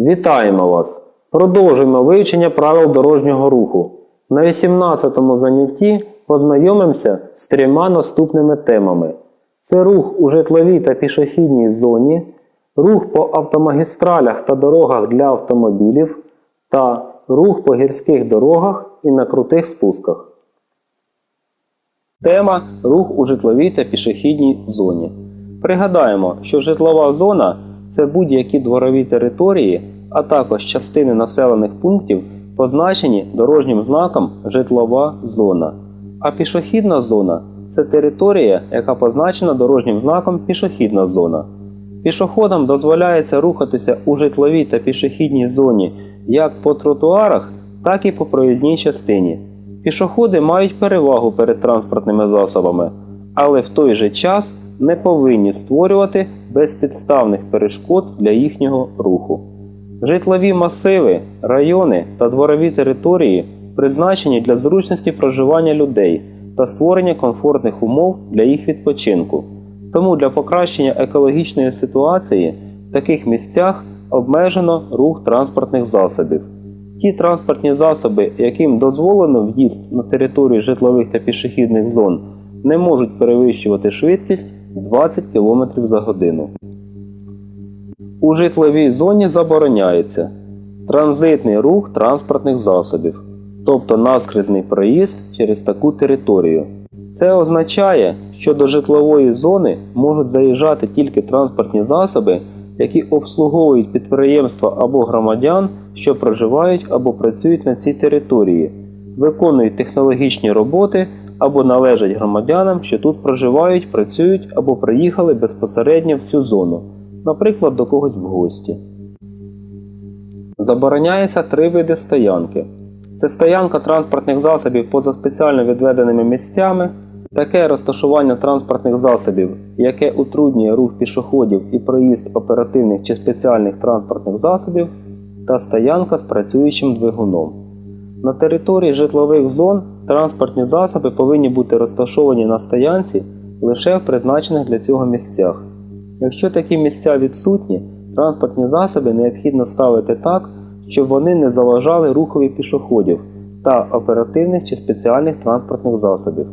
Вітаємо вас! Продовжуємо вивчення правил дорожнього руху. На 18-му занятті познайомимося з трьома наступними темами: це рух у житловій та пішохідній зоні, рух по автомагістралях та дорогах для автомобілів та рух по гірських дорогах і на крутих спусках. Тема рух у житловій та пішохідній зоні. Пригадаємо, що житлова зона це будь-які дворові території, а також частини населених пунктів, позначені дорожнім знаком житлова зона. А пішохідна зона це територія, яка позначена дорожнім знаком пішохідна зона. Пішоходам дозволяється рухатися у житловій та пішохідній зоні як по тротуарах, так і по проїзній частині. Пішоходи мають перевагу перед транспортними засобами, але в той же час не повинні створювати безпідставних перешкод для їхнього руху. Житлові масиви, райони та дворові території призначені для зручності проживання людей та створення комфортних умов для їх відпочинку. Тому для покращення екологічної ситуації в таких місцях обмежено рух транспортних засобів. Ті транспортні засоби, яким дозволено в'їзд на територію житлових та пішохідних зон, не можуть перевищувати швидкість 20 км за годину. У житловій зоні забороняється транзитний рух транспортних засобів, тобто наскрізний проїзд через таку територію. Це означає, що до житлової зони можуть заїжджати тільки транспортні засоби, які обслуговують підприємства або громадян, що проживають або працюють на цій території, виконують технологічні роботи або належать громадянам, що тут проживають, працюють або приїхали безпосередньо в цю зону, наприклад, до когось в гості. Забороняється три види стоянки. Це стоянка транспортних засобів поза спеціально відведеними місцями, таке розташування транспортних засобів, яке утруднює рух пішоходів і проїзд оперативних чи спеціальних транспортних засобів, та стоянка з працюючим двигуном. На території житлових зон транспортні засоби повинні бути розташовані на стоянці лише в призначених для цього місцях. Якщо такі місця відсутні, транспортні засоби необхідно ставити так, щоб вони не заважали рухові пішоходів та оперативних чи спеціальних транспортних засобів.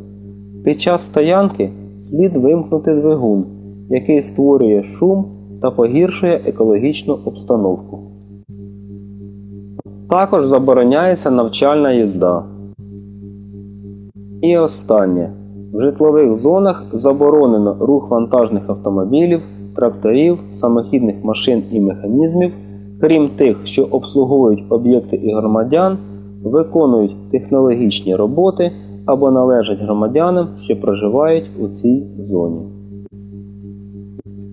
Під час стоянки слід вимкнути двигун, який створює шум та погіршує екологічну обстановку. Також забороняється навчальна їзда. І останнє. В житлових зонах заборонено рух вантажних автомобілів, тракторів, самохідних машин і механізмів, крім тих, що обслуговують об'єкти і громадян, виконують технологічні роботи або належать громадянам, що проживають у цій зоні.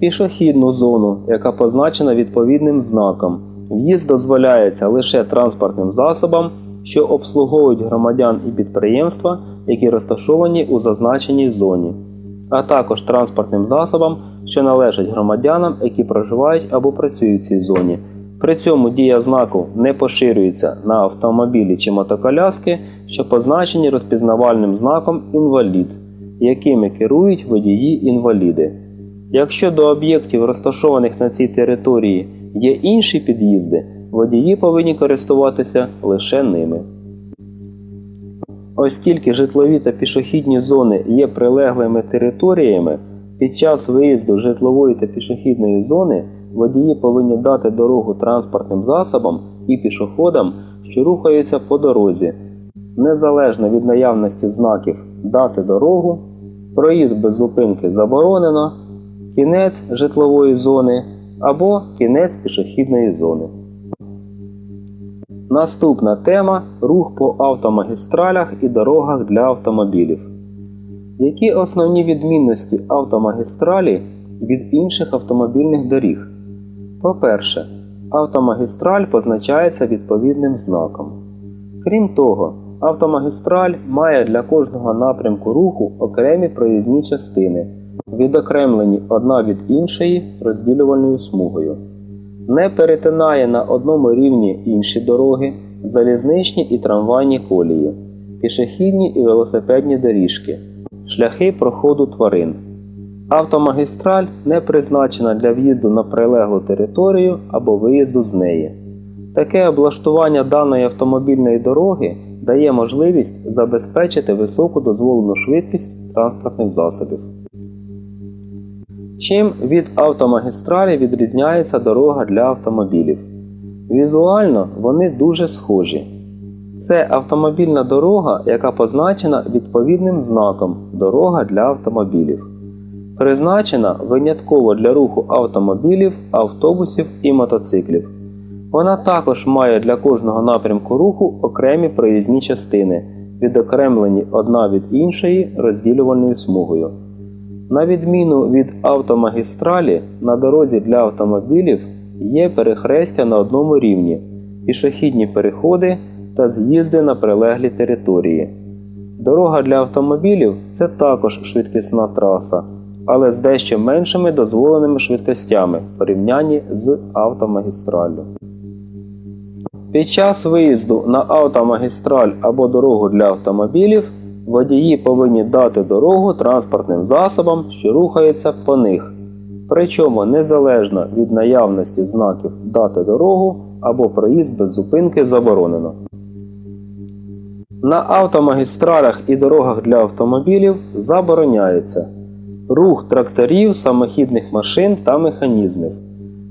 Пішохідну зону, яка позначена відповідним знаком, в'їзд дозволяється лише транспортним засобам, що обслуговують громадян і підприємства, які розташовані у зазначеній зоні, а також транспортним засобам, що належать громадянам, які проживають або працюють в цій зоні. При цьому дія знаку не поширюється на автомобілі чи мотоколяски, що позначені розпізнавальним знаком інвалід, якими керують водії-інваліди. Якщо до об'єктів, розташованих на цій території, є інші під'їзди, водії повинні користуватися лише ними. Оскільки житлові та пішохідні зони є прилеглими територіями, під час виїзду житлової та пішохідної зони водії повинні дати дорогу транспортним засобам і пішоходам, що рухаються по дорозі, незалежно від наявності знаків дати дорогу, проїзд без зупинки заборонено, кінець житлової зони або кінець пішохідної зони. Наступна тема рух по автомагістралях і дорогах для автомобілів. Які основні відмінності автомагістралі від інших автомобільних доріг? По-перше, автомагістраль позначається відповідним знаком. Крім того, автомагістраль має для кожного напрямку руху окремі проїзні частини, відокремлені одна від іншої розділювальною смугою. Не перетинає на одному рівні інші дороги, залізничні і трамвайні колії, пішохідні і велосипедні доріжки, шляхи проходу тварин. Автомагістраль не призначена для в'їзду на прилеглу територію або виїзду з неї. Таке облаштування даної автомобільної дороги дає можливість забезпечити високу дозволену швидкість транспортних засобів. Чим від автомагістралі відрізняється дорога для автомобілів? Візуально вони дуже схожі. Це автомобільна дорога, яка позначена відповідним знаком Дорога для автомобілів. Призначена винятково для руху автомобілів, автобусів і мотоциклів. Вона також має для кожного напрямку руху окремі проїзні частини, відокремлені одна від іншої розділювальною смугою. На відміну від автомагістралі, на дорозі для автомобілів є перехрестя на одному рівні, пішохідні переходи та з'їзди на прилеглі території. Дорога для автомобілів це також швидкісна траса, але з дещо меншими дозволеними швидкостями в порівнянні з автомагістраллю. Під час виїзду на автомагістраль або дорогу для автомобілів водії повинні дати дорогу транспортним засобам, що рухаються по них. Причому незалежно від наявності знаків дати дорогу або проїзд без зупинки заборонено. На автомагістралях і дорогах для автомобілів забороняється рух тракторів, самохідних машин та механізмів.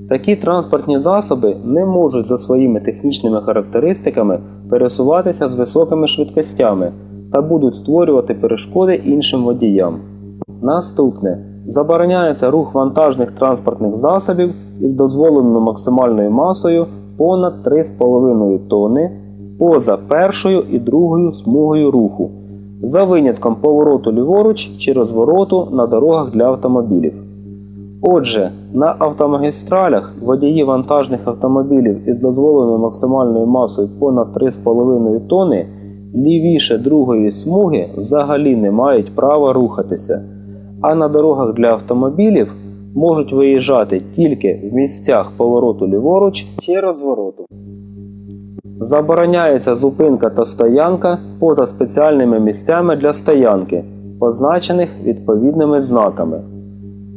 Такі транспортні засоби не можуть за своїми технічними характеристиками пересуватися з високими швидкостями та будуть створювати перешкоди іншим водіям. Наступне забороняється рух вантажних транспортних засобів із дозволеною максимальною масою понад 3,5 тонни поза першою і другою смугою руху, за винятком повороту ліворуч чи розвороту на дорогах для автомобілів. Отже, на автомагістралях водії вантажних автомобілів із дозволеною максимальною масою понад 3,5 тонни лівіше другої смуги взагалі не мають права рухатися, а на дорогах для автомобілів можуть виїжджати тільки в місцях повороту ліворуч чи розвороту. Забороняється зупинка та стоянка поза спеціальними місцями для стоянки, позначених відповідними знаками.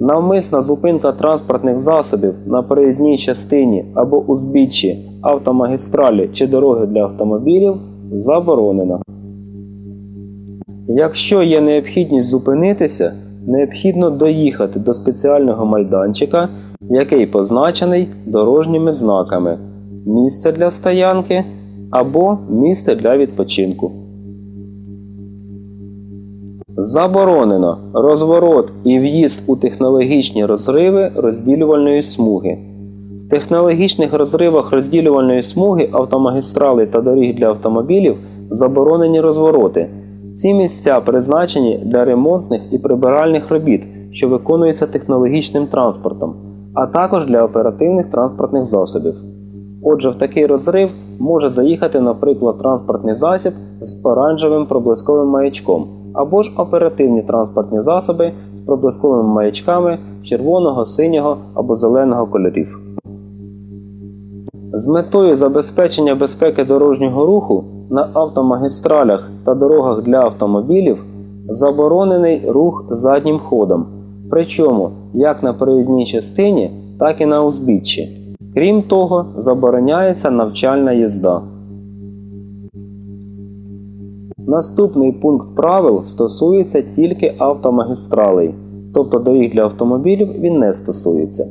Навмисна зупинка транспортних засобів на проїзній частині або узбіччі автомагістралі чи дороги для автомобілів заборонена. Якщо є необхідність зупинитися, необхідно доїхати до спеціального майданчика, який позначений дорожніми знаками місце для стоянки або місце для відпочинку. Заборонено розворот і в'їзд у технологічні розриви розділювальної смуги. В технологічних розривах розділювальної смуги автомагістрали та доріг для автомобілів заборонені розвороти. Ці місця призначені для ремонтних і прибиральних робіт, що виконуються технологічним транспортом, а також для оперативних транспортних засобів. Отже, в такий розрив може заїхати, наприклад, транспортний засіб з оранжевим проблисковим маячком або ж оперативні транспортні засоби з проблисковими маячками червоного, синього або зеленого кольорів. З метою забезпечення безпеки дорожнього руху на автомагістралях та дорогах для автомобілів заборонений рух заднім ходом, причому як на проїзній частині, так і на узбіччі. Крім того, забороняється навчальна їзда. Наступний пункт правил стосується тільки автомагістралей, тобто доріг для автомобілів він не стосується.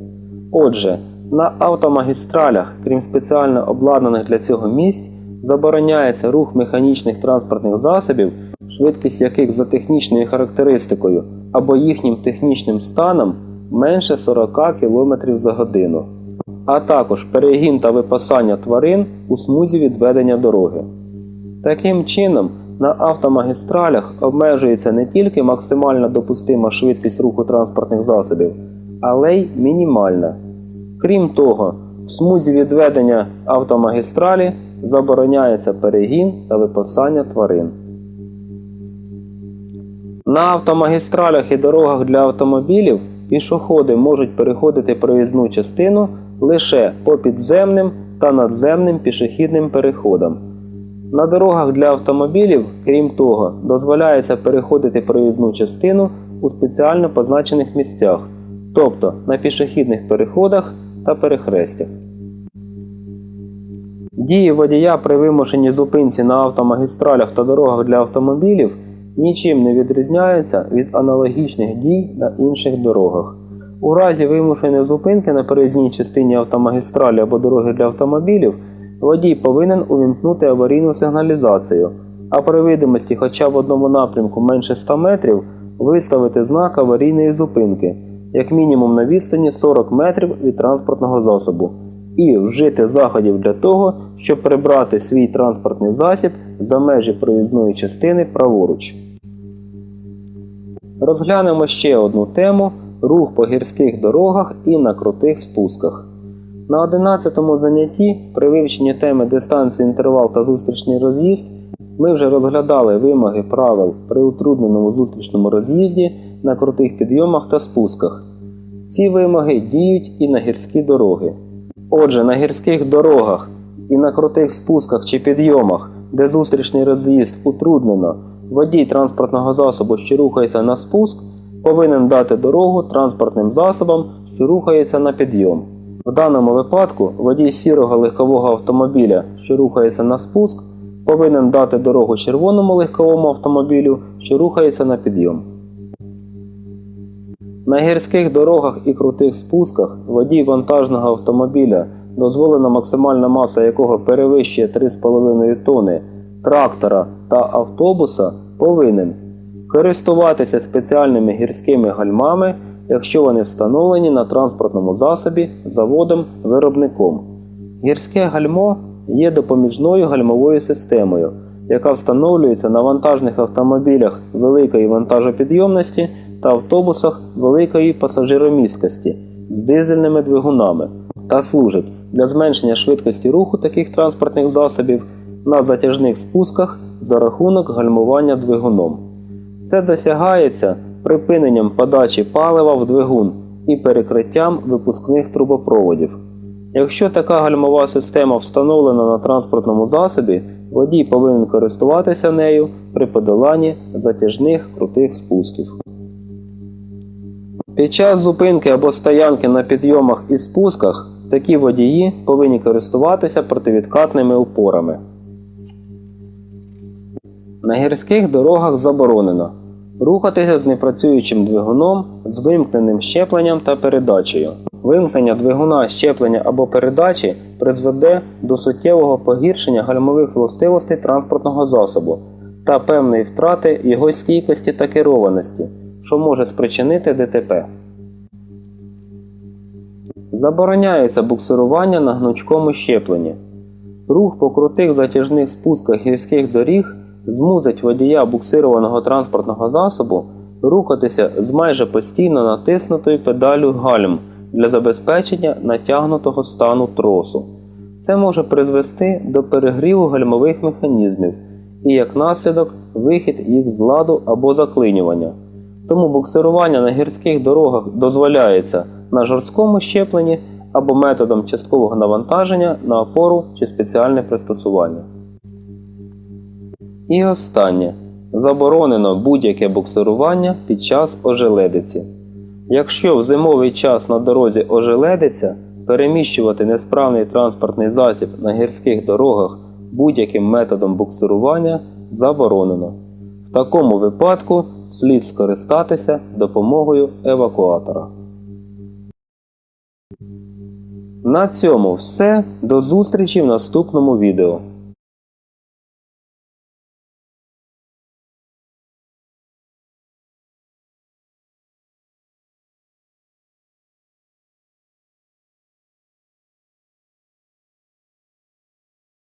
Отже, на автомагістралях, крім спеціально обладнаних для цього місць, забороняється рух механічних транспортних засобів, швидкість яких за технічною характеристикою або їхнім технічним станом менше 40 км за годину, а також перегін та випасання тварин у смузі відведення дороги. Таким чином, на автомагістралях обмежується не тільки максимальна допустима швидкість руху транспортних засобів, але й мінімальна. Крім того, в смузі відведення автомагістралі забороняється перегін та випасання тварин. На автомагістралях і дорогах для автомобілів пішоходи можуть переходити проїзну частину лише по підземним та надземним пішохідним переходам. На дорогах для автомобілів, крім того, дозволяється переходити проїзну частину у спеціально позначених місцях, тобто на пішохідних переходах та перехрестях. Дії водія при вимушеній зупинці на автомагістралях та дорогах для автомобілів нічим не відрізняються від аналогічних дій на інших дорогах. У разі вимушеної зупинки на переїзній частині автомагістралі або дороги для автомобілів водій повинен увімкнути аварійну сигналізацію, а при видимості хоча в одному напрямку менше 100 метрів виставити знак аварійної зупинки, як мінімум на відстані 40 метрів від транспортного засобу, і вжити заходів для того, щоб прибрати свій транспортний засіб за межі проїзної частини праворуч. Розглянемо ще одну тему рух по гірських дорогах і на крутих спусках. На 11 занятті при вивченні теми дистанції, інтервал та зустрічний роз'їзд ми вже розглядали вимоги правил при утрудненому зустрічному роз'їзді на крутих підйомах та спусках. Ці вимоги діють і на гірські дороги. Отже, на гірських дорогах і на крутих спусках чи підйомах, де зустрічний роз'їзд утруднено, водій транспортного засобу, що рухається на спуск, повинен дати дорогу транспортним засобам, що рухається на підйом. В даному випадку водій сірого легкового автомобіля, що рухається на спуск, повинен дати дорогу червоному легковому автомобілю, що рухається на підйом. На гірських дорогах і крутих спусках водій вантажного автомобіля, дозволена максимальна маса якого перевищує 3,5 тонни, трактора та автобуса, повинен користуватися спеціальними гірськими гальмами, якщо вони встановлені на транспортному засобі заводом-виробником. Гірське гальмо є допоміжною гальмовою системою, яка встановлюється на вантажних автомобілях великої вантажопідйомності та автобусах великої пасажиромісткості з дизельними двигунами та служить для зменшення швидкості руху таких транспортних засобів на затяжних спусках за рахунок гальмування двигуном. Це досягається припиненням подачі палива в двигун і перекриттям випускних трубопроводів. Якщо така гальмова система встановлена на транспортному засобі, водій повинен користуватися нею при подоланні затяжних крутих спусків. Під час зупинки або стоянки на підйомах і спусках такі водії повинні користуватися противідкатними опорами. На гірських дорогах заборонено рухатися з непрацюючим двигуном, з вимкненим щепленням та передачею. Вимкнення двигуна, щеплення або передачі призведе до суттєвого погіршення гальмових властивостей транспортного засобу та певної втрати його стійкості та керованості, що може спричинити ДТП. Забороняється буксирування на гнучкому щепленні. Рух по крутих затяжних спусках гірських доріг змусить водія буксированого транспортного засобу рухатися з майже постійно натиснутою педалю гальм для забезпечення натягнутого стану тросу. Це може призвести до перегріву гальмових механізмів і як наслідок вихід їх з ладу або заклинювання. Тому буксирування на гірських дорогах дозволяється на жорсткому щепленні або методом часткового навантаження на опору чи спеціальне пристосування. І останнє. Заборонено будь-яке буксирування під час ожеледиці. Якщо в зимовий час на дорозі ожеледиться, переміщувати несправний транспортний засіб на гірських дорогах будь-яким методом буксирування заборонено. В такому випадку слід скористатися допомогою евакуатора. На цьому все. До зустрічі в наступному відео.